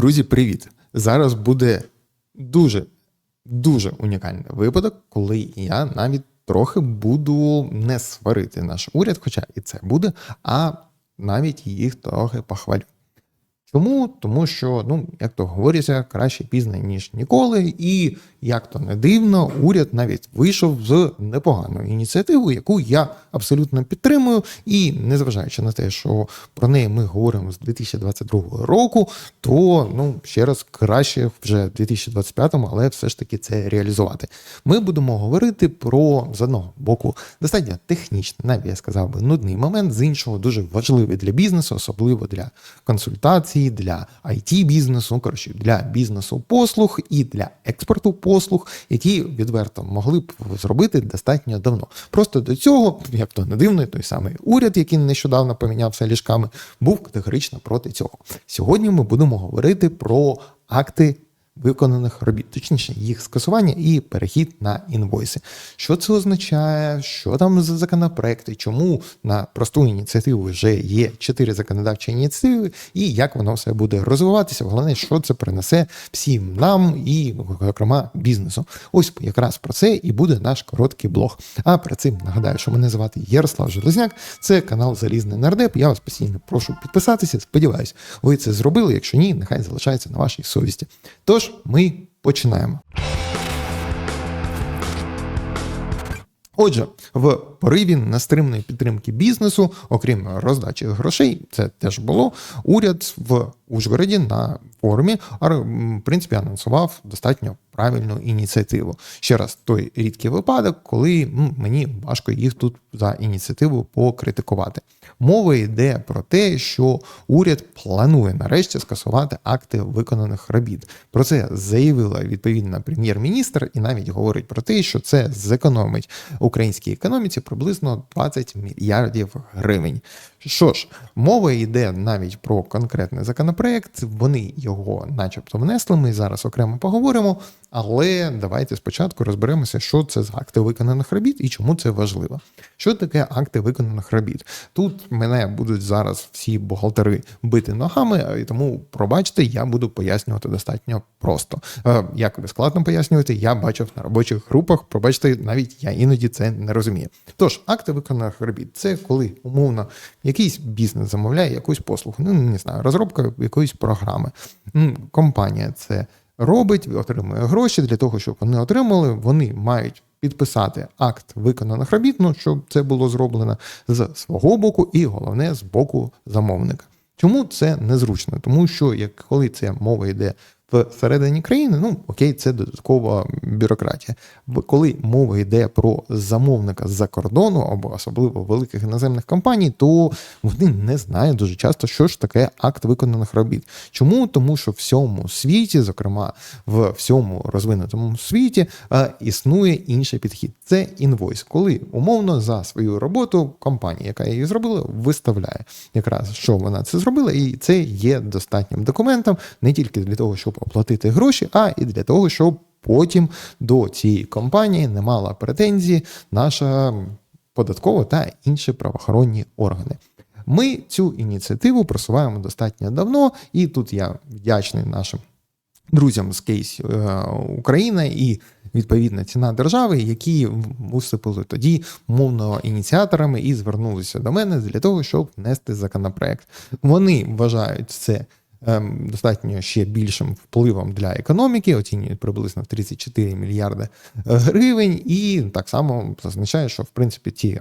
Друзі, привіт! Зараз буде дуже дуже унікальний випадок, коли я навіть трохи буду не сварити наш уряд, хоча і це буде, а навіть їх трохи похвалю. Чому? Тому що, ну, як то говориться, краще пізно, ніж ніколи, і як то не дивно, уряд навіть вийшов з непоганою ініціативою, яку я абсолютно підтримую. І незважаючи на те, що про неї ми говоримо з 2022 року, то ну ще раз краще вже в 2025-му, але все ж таки це реалізувати. Ми будемо говорити про з одного боку достатньо технічний, навіть я сказав би нудний момент, з іншого дуже важливий для бізнесу, особливо для консультацій, для it бізнесу, коротше, для бізнесу послуг і для експорту послуг, які відверто могли б зробити достатньо давно. Просто до цього, як то не дивно, той самий уряд, який нещодавно помінявся ліжками, був категорично проти цього. Сьогодні ми будемо говорити про акти. Виконаних робіт, точніше, їх скасування і перехід на інвойси. Що це означає? Що там за законопроекти? Чому на просту ініціативу вже є чотири законодавчі ініціативи, і як воно все буде розвиватися? Головне, що це принесе всім нам і, зокрема, бізнесу. Ось якраз про це і буде наш короткий блог. А про цим нагадаю, що мене звати Ярослав Железняк, це канал Залізний Нардеп. Я вас постійно прошу підписатися. Сподіваюсь, ви це зробили. Якщо ні, нехай залишається на вашій совісті. Тож ми починаємо. Отже, в пориві нестримної підтримки бізнесу, окрім роздачі грошей, це теж було. Уряд в Ужгороді на форумі в принципі анонсував достатньо правильну ініціативу. Ще раз, той рідкий випадок, коли мені важко їх тут за ініціативу покритикувати. Мова йде про те, що уряд планує нарешті скасувати акти виконаних робіт. Про це заявила відповідна прем'єр-міністр, і навіть говорить про те, що це зекономить українській економіці приблизно 20 мільярдів гривень. Що ж, мова йде навіть про конкретний законопроект. Вони його, начебто, внесли. Ми зараз окремо поговоримо. Але давайте спочатку розберемося, що це за акти виконаних робіт і чому це важливо. Що таке акти виконаних робіт? Тут мене будуть зараз всі бухгалтери бити ногами, і тому, пробачте, я буду пояснювати достатньо просто. Е, як ви складно пояснювати, я бачив на робочих групах. Пробачте, навіть я іноді це не розумію. Тож, акти виконаних робіт це коли умовно якийсь бізнес замовляє якусь послугу, ну не знаю, розробка якоїсь програми. Компанія це робить, отримує гроші для того, щоб вони отримали, вони мають. Підписати акт виконаних робіт, ну щоб це було зроблено з свого боку, і головне з боку замовника. Чому це незручно? Тому що як коли це мова йде всередині країни, ну окей, це додаткова бюрократія. Коли мова йде про замовника з-за кордону або особливо великих іноземних компаній, то вони не знають дуже часто, що ж таке акт виконаних робіт. Чому? Тому що в всьому світі, зокрема в всьому розвинутому світі, існує інший підхід. Це інвойс, коли умовно за свою роботу компанія, яка її зробила, виставляє якраз що вона це зробила, і це є достатнім документом не тільки для того, щоб оплатити гроші, а і для того, щоб потім до цієї компанії не мала претензії наша податкова та інші правоохоронні органи. Ми цю ініціативу просуваємо достатньо давно, і тут я вдячний нашим друзям з кейс е, Україна і відповідна ціна держави, які виступили тоді мовно ініціаторами і звернулися до мене для того, щоб внести законопроект. Вони вважають це достатньо ще більшим впливом для економіки, оцінюють приблизно 34 мільярди е, гривень, і так само зазначає, що в принципі ті е,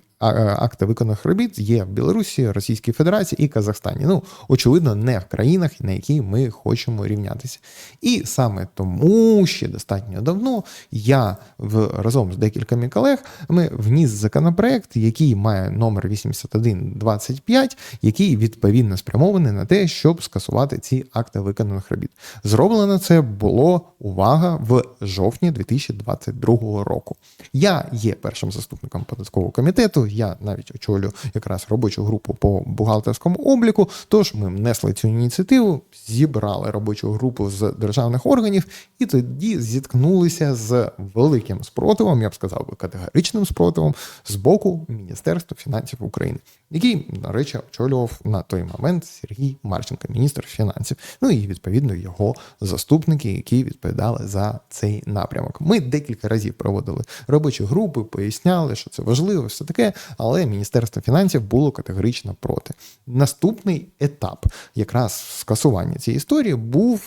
акти виконаних робіт є в Білорусі, Російській Федерації і Казахстані. Ну очевидно, не в країнах, на які ми хочемо рівнятися. І саме тому ще достатньо давно я в разом з декількома колег ми вніс законопроект, який має номер 8125, який відповідно спрямований на те, щоб скасувати ці ці акти виконаних робіт. Зроблено це було увага в жовтні 2022 року. Я є першим заступником податкового комітету. Я навіть очолю якраз робочу групу по бухгалтерському обліку. Тож ми внесли цю ініціативу, зібрали робочу групу з державних органів і тоді зіткнулися з великим спротивом, я б сказав би категоричним спротивом з боку Міністерства фінансів України, який, до речі, очолював на той момент Сергій Марченко, міністр фінансів фінансів. Ну і відповідно його заступники, які відповідали за цей напрямок. Ми декілька разів проводили робочі групи, поясняли, що це важливо, все таке, але Міністерство фінансів було категорично проти. Наступний етап якраз скасування цієї історії був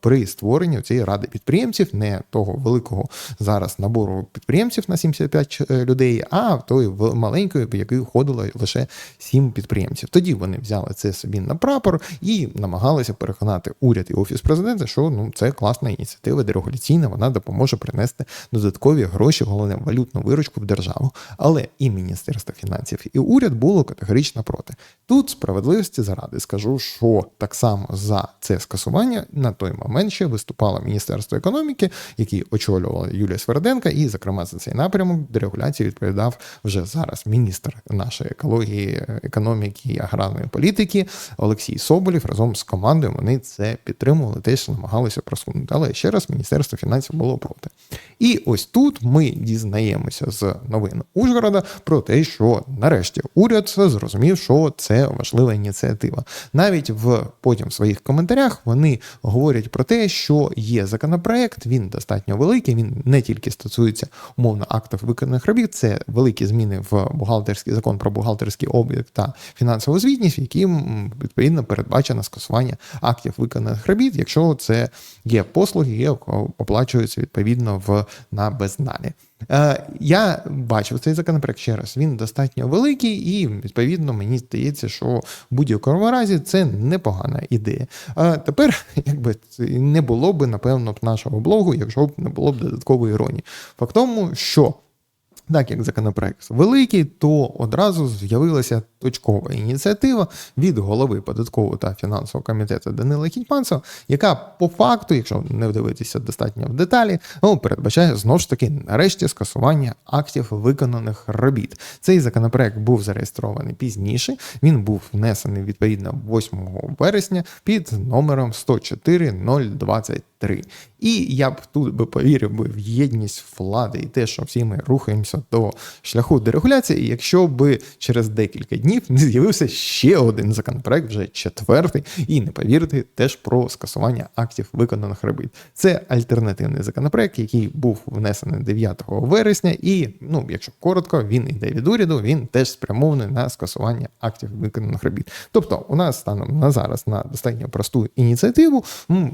при створенні цієї ради підприємців, не того великого зараз набору підприємців на 75 людей, а той маленької, в який входило лише 7 підприємців. Тоді вони взяли це собі на прапор і намагалися переконати уряд і офіс президента, що ну це класна ініціатива дерегуляційна, вона допоможе принести додаткові гроші, головне валютну виручку в державу. Але і Міністерство фінансів, і уряд було категорично проти. Тут справедливості заради скажу, що так само за це скасування на той момент ще виступало Міністерство економіки, яке очолювала Юлія Сверденка, і, зокрема, за цей напрямок дерегуляції відповідав вже зараз міністр нашої екології, економіки і аграрної політики Олексій Соболєв разом з командою. Вони це підтримували, теж намагалися просунути. Але ще раз Міністерство фінансів було проти. І ось тут ми дізнаємося з новин Ужгорода про те, що нарешті уряд зрозумів, що це важлива ініціатива. Навіть в потім в своїх коментарях вони говорять про те, що є законопроект, він достатньо великий. Він не тільки стосується умовно актів виконаних робіт, це великі зміни в бухгалтерський закон про бухгалтерський облік та фінансову звітність, яким відповідно передбачено скасування актів виконаних робіт, якщо це є послуги, які оплачуються відповідно в на безналі. Е, я бачив цей законопроект ще раз. Він достатньо великий, і відповідно мені здається, що в будь-якому разі це непогана ідея. А тепер, якби не було б, напевно, нашого блогу, якщо б не було б додаткової іронії. Факт тому, що так як законопроект великий, то одразу з'явилася точкова ініціатива від голови податкового та фінансового комітету Данила Кітьманцева, яка по факту, якщо не вдивитися достатньо в деталі, ну, передбачає знову ж таки нарешті скасування актів виконаних робіт. Цей законопроект був зареєстрований пізніше. Він був внесений відповідно 8 вересня під номером 104.023. І я б тут би повірив би в єдність влади і те, що всі ми рухаємося до шляху дерегуляції, якщо би через декілька днів не з'явився ще один законопроект, вже четвертий, і не повірте, теж про скасування актів виконаних робіт. Це альтернативний законопроект, який був внесений 9 вересня, і ну, якщо коротко, він іде від уряду, він теж спрямований на скасування актів виконаних робіт. Тобто, у нас станом на зараз на достатньо просту ініціативу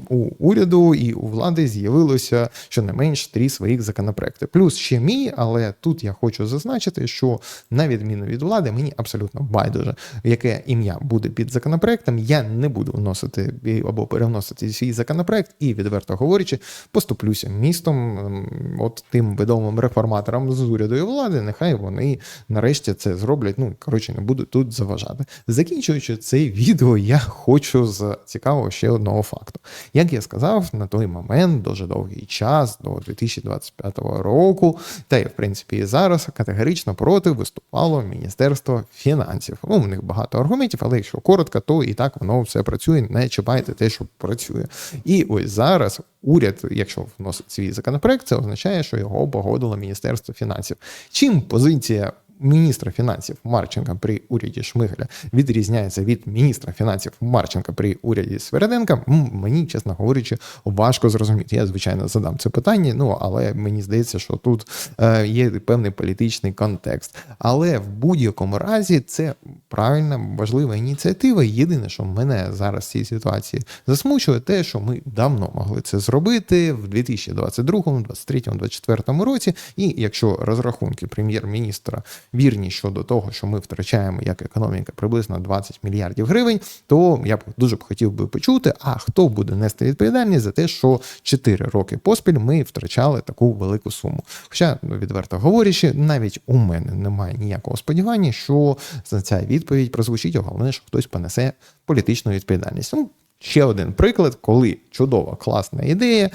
у уряду і у влади з'явилося щонайменш три своїх законопроекти. Плюс ще мій, але тут я хочу зазначити, що на відміну від влади, мені абсолютно байдуже, яке ім'я буде під законопроектом. Я не буду вносити або перевносити свій законопроект, і, відверто говорячи, поступлюся містом, ем, от тим відомим реформаторам з уряду і влади. Нехай вони нарешті це зроблять. Ну коротше, не буду тут заважати. Закінчуючи це відео, я хочу з цікавого ще одного факту. Як я сказав, на той момент дуже довгий час, до 2025 року, та й в принципі і зараз категорично проти виступало Міністерство фінансів. Ну, у них багато аргументів, але якщо коротко, то і так воно все працює. Не чіпайте те, що працює. І ось зараз. Уряд, якщо вносить свій законопроект, це означає, що його погодило Міністерство фінансів. Чим позиція міністра фінансів Марченка при уряді Шмигаля відрізняється від міністра фінансів Марченка при уряді Свереденка, мені, чесно говорячи, важко зрозуміти. Я, звичайно, задам це питання, ну але мені здається, що тут е, є певний політичний контекст. Але в будь-якому разі це правильна, важлива ініціатива. Єдине, що мене зараз в цій ситуації засмучує, те, що ми давно могли це зробити в 2022, 2023, 2024 році. І якщо розрахунки прем'єр-міністра вірні щодо того, що ми втрачаємо як економіка приблизно 20 мільярдів гривень, то я б дуже б хотів би почути, а хто буде нести відповідальність за те, що 4 роки поспіль ми втрачали таку велику суму. Хоча, відверто говорячи, навіть у мене немає ніякого сподівання, що за ця відповідь прозвучить, головне, що хтось понесе політичну відповідальність. Ну, Ще один приклад, коли чудова, класна ідея,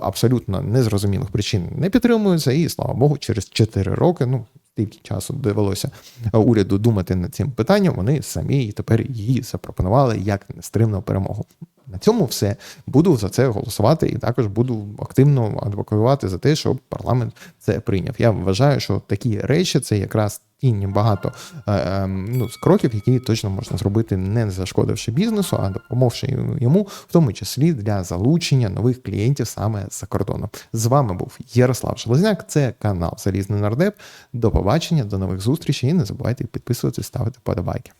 абсолютно незрозумілих причин не підтримується, і слава Богу, через 4 роки, ну стільки часу довелося уряду думати над цим питанням, вони самі тепер її запропонували як нестримну перемогу. На цьому все буду за це голосувати, і також буду активно адвокувати за те, щоб парламент це прийняв. Я вважаю, що такі речі це якраз ті багато е, е, ну, кроків, які точно можна зробити, не зашкодивши бізнесу, а допомогши йому, в тому числі для залучення нових клієнтів саме з-за кордону. З вами був Ярослав Железняк. Це канал Залізний Нардеп. До побачення, до нових зустрічей. І не забувайте підписуватися, ставити подобайки.